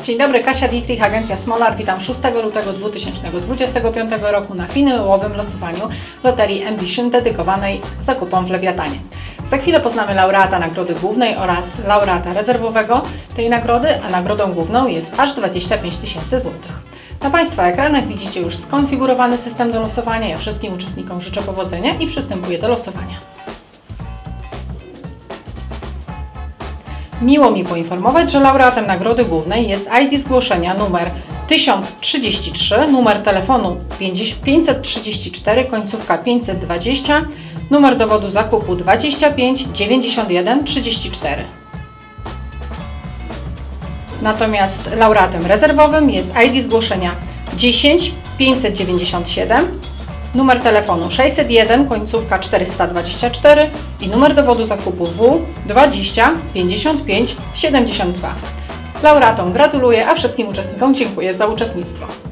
Dzień dobry, Kasia Dietrich, agencja Smolar. Witam 6 lutego 2025 roku na finałowym losowaniu loterii Ambition dedykowanej zakupom w Lewiatanie. Za chwilę poznamy laureata nagrody głównej oraz laureata rezerwowego tej nagrody, a nagrodą główną jest aż 25 tysięcy złotych. Na Państwa ekranach widzicie już skonfigurowany system do losowania. Ja wszystkim uczestnikom życzę powodzenia i przystępuję do losowania. Miło mi poinformować, że laureatem nagrody głównej jest ID zgłoszenia numer 1033, numer telefonu 50 534, końcówka 520, numer dowodu zakupu 25 91 34. Natomiast laureatem rezerwowym jest ID zgłoszenia 10 597, numer telefonu 601, końcówka 424 i numer dowodu zakupu W 20 55 72. Laureatom gratuluję, a wszystkim uczestnikom dziękuję za uczestnictwo.